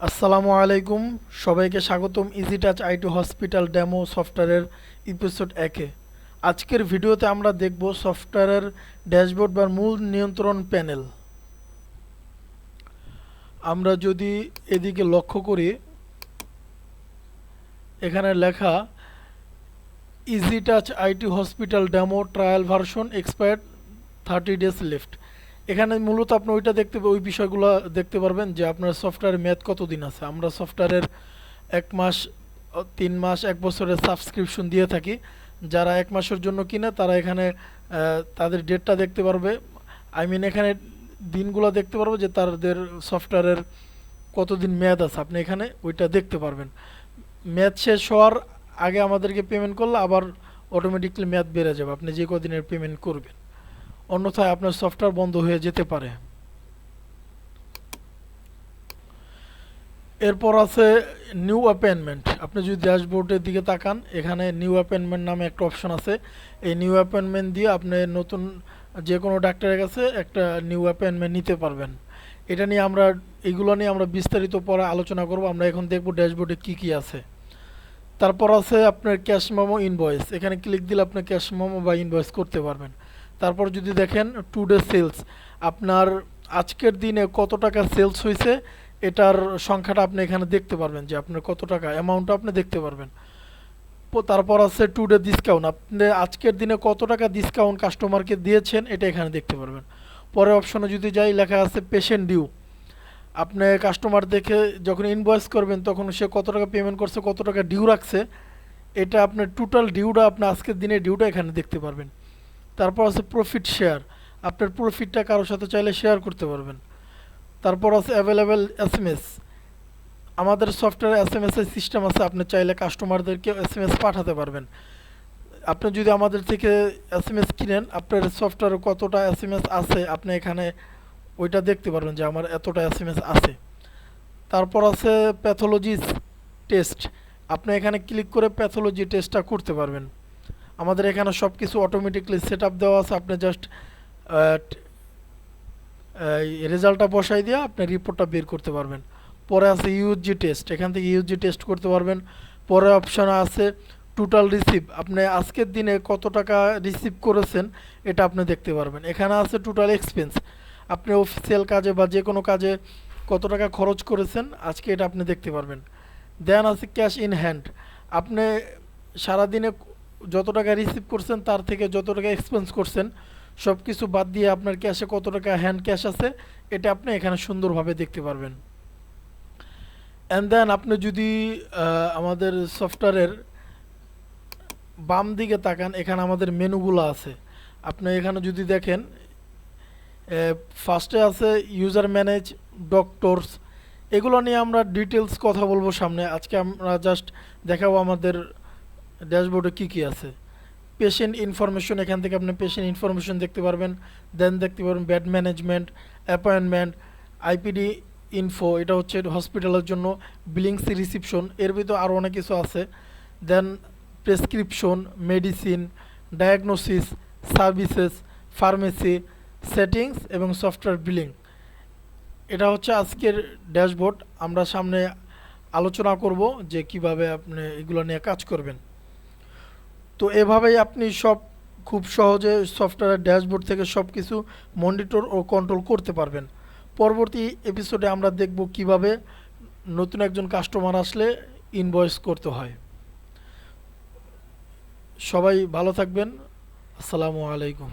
আসসালামু আলাইকুম। সবাইকে স্বাগতম easy touch IT hospital demo সফটওয়্যারের এপিসোড একে আজকের ভিডিওতে আমরা দেখব সফটওয়্যারের ড্যাশবোর্ড বা মূল নিয়ন্ত্রণ প্যানেল আমরা যদি এদিকে লক্ষ্য করি, এখানে লেখা easy touch IT hospital demo trial version expired thirty days left এখানে মূলত আপনি ওইটা দেখতে, ওই বিষয়গুলো দেখতে পারবেন যে আপনার সফটওয়্যারের মেয়াদ কতদিন আছে। আমরা সফটওয়্যারের এক মাস, তিন মাস, এক বছরের সাবস্ক্রিপশন দিয়ে থাকি। যারা এক মাসের জন্য কিনে, তারা এখানে তাদের ডেটটা দেখতে পারবে। আই মিন এখানে দিনগুলো দেখতে পারবে যে তাদের সফটওয়্যারের কতদিন মেয়াদ আছে। আপনি এখানে ওইটা দেখতে পারবেন। মেয়াদ শেষ হওয়ার আগে আমাদেরকে পেমেন্ট করলে আবার অটোমেটিকলি মেয়াদ বেড়ে যাবে। আপনি যে কদিনের পেমেন্ট করবেন। অন্যথায় আপনার সফটওয়্যার বন্ধ হয়ে যেতে পারে। এরপর আছে নিউ অ্যাপয়েন্টমেন্ট আপনি যদি ড্যাশবোর্ডের দিকে তাকান, এখানে নিউ অ্যাপয়েন্টমেন্ট নামে একটা অপশন আছে। এই নিউ অ্যাপয়েন্টমেন্ট দিয়ে আপনি নতুন যে কোনো ডাক্তারের কাছে একটা নিউ অ্যাপয়েন্টমেন্ট নিতে পারবেন। এটা নিয়ে আমরা, এগুলো নিয়ে আমরা বিস্তারিত পরে আলোচনা করব। আমরা এখন দেখব ড্যাশবোর্ডে কি কি আছে। তারপর আছে আপনার ক্যাশ মেমো ইনভয়েস এখানে ক্লিক দিলে আপনি ক্যাশ মেমো বা ইনভয়েস করতে পারবেন। তারপর যদি দেখেন টু ডে সেলস আপনার আজকের দিনে কত টাকা সেলস হয়েছে এটার সংখ্যাটা আপনি এখানে দেখতে পারবেন যে আপনার কত টাকা অ্যামাউন্টটা আপনি দেখতে পারবেন। তারপর আছে টু ডে ডিসকাউন্ট আপনি আজকের দিনে কত টাকা ডিসকাউন্ট কাস্টমারকে দিয়েছেন, এটা এখানে দেখতে পারবেন। পরে অপশনে যদি যাই, লেখা আছে পেশেন্ট ডিউ আপনি কাস্টমার দেখে যখন ইনভয়েস করবেন, তখন সে কত টাকা পেমেন্ট করছে, কত টাকা ডিউ রাখছে, এটা আপনার টোটাল ডিউটা আপনি আজকের দিনে ডিউটা এখানে দেখতে পারবেন। তারপর আছে প্রফিট শেয়ার আপনার প্রফিটটা কারোর সাথে চাইলে শেয়ার করতে পারবেন। তারপর আছে অ্যাভেলেবেল এস এম এস আমাদের সফটওয়্যার এস এম এস এর সিস্টেম আছে, আপনি চাইলে কাস্টমারদেরকে এস এম এস পাঠাতে পারবেন। আপনি যদি আমাদের থেকে এস এম এস কিনেন, আপনার সফটওয়্যারে কতটা এস এম এস আছে, আপনি এখানে ওইটা দেখতে পারবেন যে আমার এতটা এস এম এস আছে। তারপর আছে প্যাথোলজি টেস্ট আপনি এখানে ক্লিক করে প্যাথোলজি টেস্টটা করতে পারবেন। আমাদের এখানে সব কিছু অটোমেটিকলি সেট আপ দেওয়া আছে। আপনি জাস্ট রেজাল্টটা বসাই দিয়ে আপনি রিপোর্টটা বের করতে পারবেন। পরে আছে ইউজি টেস্ট এখান থেকে ইউজি টেস্ট করতে পারবেন। পরে অপশন আছে টোটাল রিসিভ আপনি আজকের দিনে কত টাকা রিসিভ করেছেন, এটা আপনি দেখতে পারবেন। এখানে আছে টোটাল এক্সপেন্স আপনি অফিসিয়াল কাজে বা যে কোনো কাজে কত টাকা খরচ করেছেন, আজকে এটা আপনি দেখতে পারবেন। দেন আছে ক্যাশ ইন হ্যান্ড আপনি সারাদিনে যত টাকা রিসিভ করছেন, তার থেকে যত টাকা এক্সপেন্স করছেন সব কিছু বাদ দিয়ে আপনার ক্যাশে কত টাকা হ্যান্ড ক্যাশ আছে, এটা আপনি এখানে সুন্দরভাবে দেখতে পারবেন। অ্যান্ড দেন আপনি যদি আমাদের সফটওয়্যারের বাম দিকে তাকান, এখানে আমাদের মেনুগুলো আছে। আপনি এখানে যদি দেখেন ফার্স্টে আছে ইউজার ম্যানেজ ডক্টরস এগুলো নিয়ে আমরা ডিটেলস কথা বলব সামনে। আজকে আমরা জাস্ট দেখাবো আমাদের ড্যাশবোর্ডে কি কি আছে? পেশেন্ট ইনফরমেশন এখান থেকে আপনি পেশেন্ট ইনফরমেশন দেখতে পারবেন দেন দেখতে পারবেন bed management appointment IPD info এটা হচ্ছে হসপিটালের জন্য বিলিংস রিসিপশন এর ভিতর আরও অনেক কিছু আছে। Then prescription medicine diagnosis services pharmacy settings এবং সফটওয়্যার বিলিং এটা হচ্ছে আজকের ড্যাশবোর্ড, আমরা সামনে আলোচনা করব যে কীভাবে আপনি এগুলো নিয়ে কাজ করবেন। তো এভাবেই আপনি সব খুব সহজে সফটওয়্যার ড্যাশবোর্ড থেকে সব কিছু মনিটর ও কন্ট্রোল করতে পারবেন। পরবর্তী এপিসোডে আমরা দেখব কীভাবে নতুন একজন কাস্টমার আসলে ইনভয়েস করতে হয়। সবাই ভালো থাকবেন। আসসালামু আলাইকুম।